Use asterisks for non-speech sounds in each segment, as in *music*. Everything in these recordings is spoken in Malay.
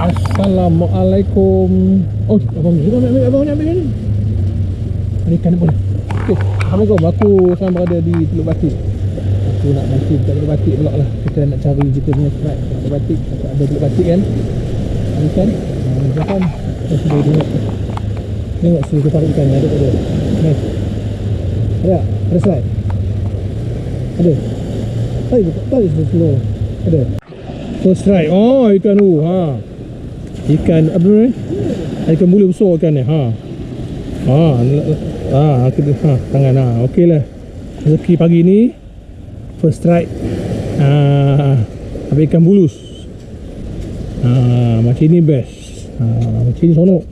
Assalamualaikum. Oh, abang ni. Abang ambil, abang ni ambil ni. Ada ikan apa ni? Okey. Assalamualaikum. Aku sekarang berada di Teluk Batik. Aku nak mancing kat Teluk Batik pula lah. Kita nak cari kita punya kat Teluk Batik. Ada Teluk Batik kan? Ada ikan. Ha, ni kan. Kita sudah tengok. Tengok sini kita tarik ikan. Ada tak ada? Ni. Ada tak? Ada strike? Ada? Tarik, tarik sebelah Ada? First strike. Oh, ikan tu. Ha. Ikan apa ni? Ikan bulu besar ikan ni. Ha. Ha, ha, kita ha, tangan ha. Okeylah. Rezeki pagi ni first strike. Ha, ambil ikan bulus. Ha, macam ni best. Ha, macam ni sonok.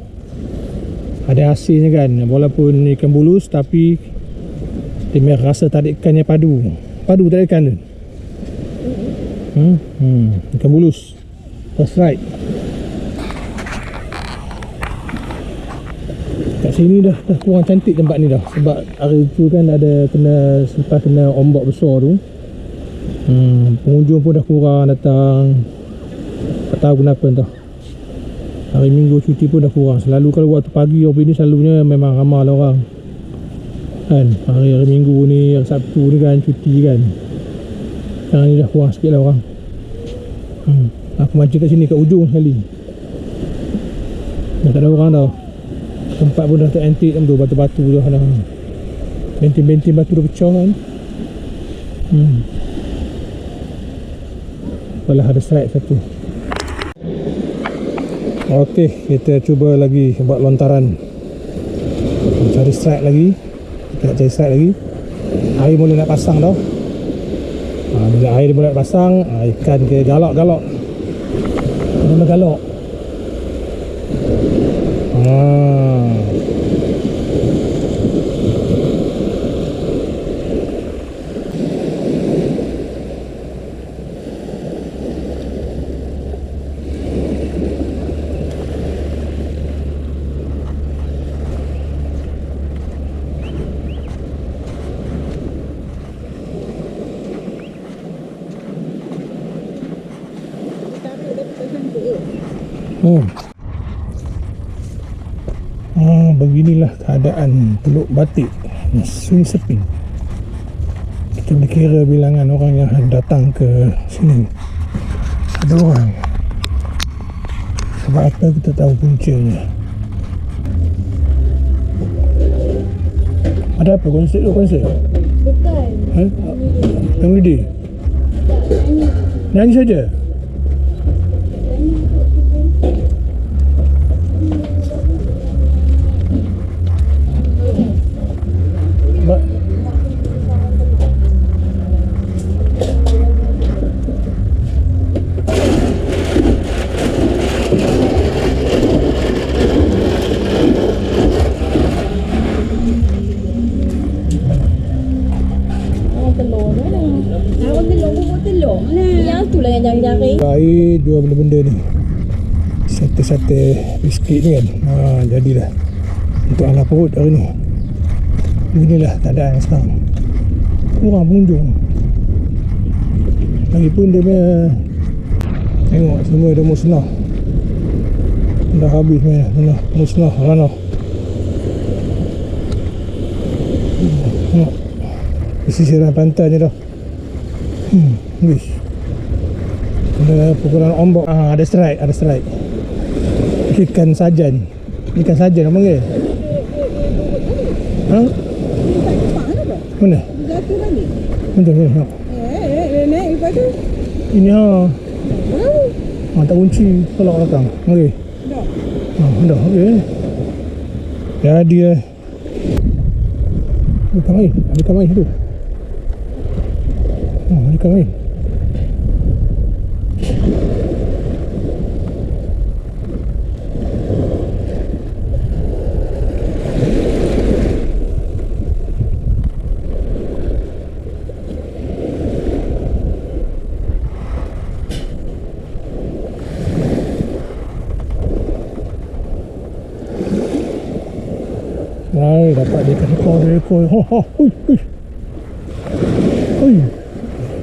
Ada hasilnya kan. Walaupun ikan bulus tapi dia rasa tarikannya padu. Padu tarikan tu. Hmm, hmm, ikan bulus. First strike. Sini dah dah kurang cantik tempat ni dah sebab hari tu kan ada kena selepas kena ombak besar tu. Hmm, pengunjung pun dah kurang datang. Tak tahu kenapa entah. Hari minggu cuti pun dah kurang. Selalu kalau waktu pagi orang ni selalunya memang ramai lah orang. Kan, hari-hari minggu ni, hari Sabtu ni kan cuti kan. Sekarang ni dah kurang sikit lah orang. Hmm, aku mancing kat sini kat ujung sekali. Dah tak ada orang tau. Tempat pun dah tak antik kan tu Batu-batu tu dah Bentin-bentin batu dah pecah kan? Hmm. Apalah ada strike satu. Okey Kita cuba lagi Buat lontaran. Cari strike lagi. Kita nak cari strike lagi. Air mula nak pasang tau. Ha, Bila air mula nak pasang ha, Ikan ke galak-galak. Nama galak Hmm. Ah, beginilah keadaan Teluk Batik Sungai Seping Kita boleh kira bilangan orang yang datang ke sini Ada orang Sebab apa kita tahu puncanya Ada apa konsert tu konsert? Bukan. Ha? Yang lidi? Nyanyi saja? Yang tu lah yang jari-jari. Air dua benda-benda ni. Sate-sate biskit ni kan. Ha, Jadilah. Untuk ala perut hari ni. Inilah keadaan sekarang. Kurang pengunjung. Lagipun dia punya Tengok semua dah musnah. Dah habis punya Musnah, musnah ranah Tengok. Pesisiran pantai ni dah Hmm, habis ada pukulan ombak ah, Ada strike Ada strike Ikan sajan Ikan sajan apa panggil Ha? Mana? Jatuh tadi. Mana ni? Ha. Eh, eh, naik lepas tu. Ini ha ha, Tak kunci Tolak belakang Okey Dah. ha, Dah okey Jadi Ada ikan air Ada ikan air tu ha, Ada ikan air Hai, dapat dia ikan ekor, dia ekor. Ha, ha, hui, hui. Hui.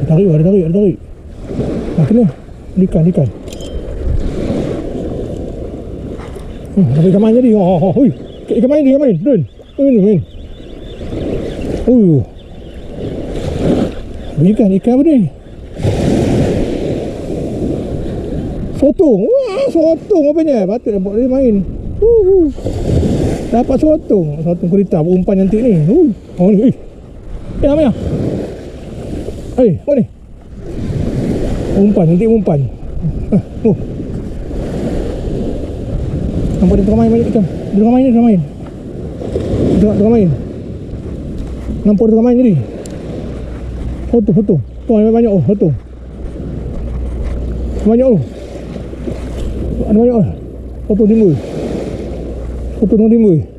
Dia tarik, ada tarik, ada tarik. Ha, kena. Ikan, ikan. Hmm, Dapat ikan main tadi. Oh, oh, oh. Ikan main, ikan main. Dun. Main, main. Uh. Ikan, ikan apa ni? Sotong. Wah, sotong apanya? Patut dapat dia main. Uh, uh. Dapat sotong. Sotong kurita umpan nanti ni. Uh. Oh ni. Eh. Eh, namanya. Eh, apa ni? Umpan, nanti umpan. Ah, oh. Nampak dia tengah main banyak ikan. Dia tengah main, dia tengah main. Dia tengah, tengah main. Nampak dia tengah main tadi. Foto, foto. Tuan ada banyak oh, foto. Banyak oh. Ada banyak oh. Foto timbul. Foto tengah timbul.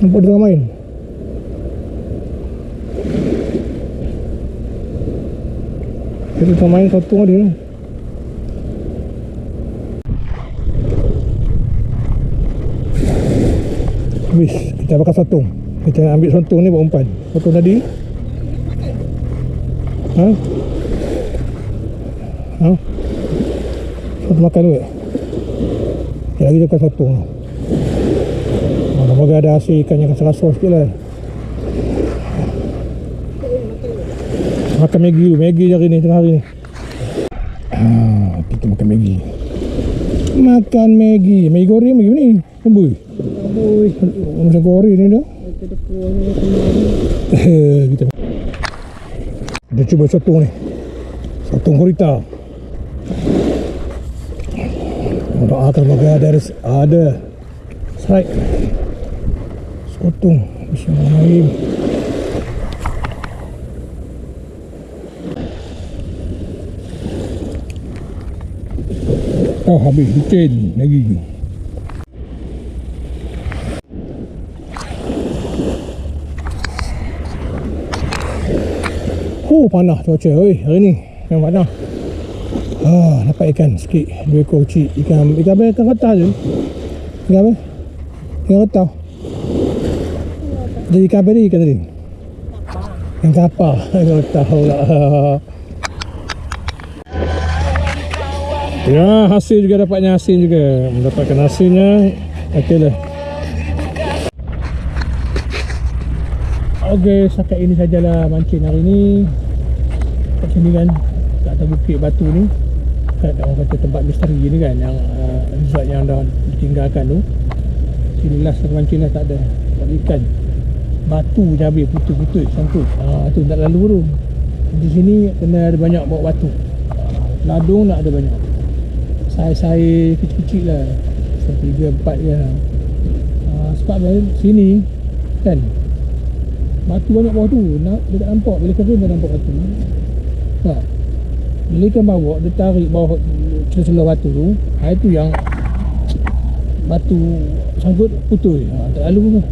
Nampak dia tengah main. Dia tengah main satu dia tu. Habis Kita bakar sotong Kita nak ambil sotong ni buat umpan Sotong tadi Ha? Ha? Sotong makan dulu Sekejap lagi dia akan sotong ha, Semoga ada hasil ikan yang rasa-rasa sikit lah. Makan Maggi dulu Maggi hari ni Tengah hari ni. Kita makan Maggi? Makan Maggi. Maggi goreng Maggi ni? Kembui Oi. Macam goreng ni dah Kita kita cuba sotong ni. Sotong gurita doakan semoga ada ada. Strike sotong bismillahirrahmanirrahim Oh habis licin lagi Oh panas cuaca oi hari ni memang panas. Ah dapat ikan sikit dua ekor kecil ikan ikan apa ikan kota je. Ikan apa? Ikan kota. Jadi apa ni ikan tadi? Ikan kapal. Ikan *laughs* tahu lah. Ya hasil juga dapatnya hasil juga mendapatkan hasilnya okey lah Okey, setakat ini sajalah mancing hari ni. Kat sini kan, kat atas bukit batu ni. Kat orang kata tempat misteri ni kan, yang uh, resort yang dah ditinggalkan tu. Sini last aku mancing lah tak ada. Tak ada ikan. Batu je habis, putus-putus, sangkut. Ah, tu tak lalu tu. Di sini kena ada banyak bawa batu. Ladung nak ada banyak. Saya-saya kecil-kecil lah. Saya tiga, empat je lah. Ah, sebab sini kan Batu banyak bawah tu nak, Dia tak nampak Bila kering dia nampak batu Tak Bila ikan bawa Dia tarik bawah Celah-celah batu tu ha, Itu yang Batu Sangkut putus ha, Tak lalu ke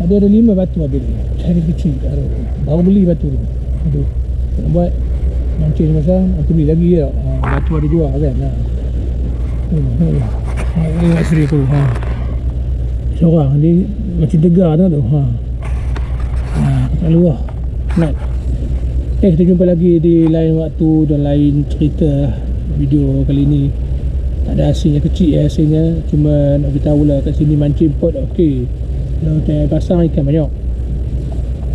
Ada ada lima batu habis ni Cari kecil tak ada. Baru beli batu tu Aduh Nak buat Mancing masa Nanti beli lagi je ha, Batu ada jual kan ha. Hmm. Ha, kat sini tu ha. Seorang dia Macam tegar tu ha. Ha, tak luar Nak Eh kita jumpa lagi di lain waktu dan lain cerita. Video kali ni Tak ada hasilnya kecil ya hasilnya Cuma nak beritahu lah kat sini mancing pot okey Kalau tak pasang ikan banyak.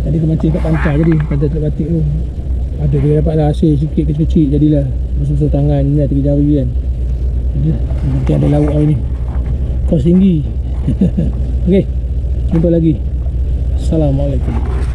Tadi aku mancing kat pantai tadi Pantai Teluk Batik tu. Ada dia dapat lah hasil sikit kecil-kecil Jadilah. Besar-besar tangan ni lah tiga jari kan. Jadi nanti ada lauk hari ni. Kos tinggi. *laughs* Okey Jumpa lagi. Assalamualaikum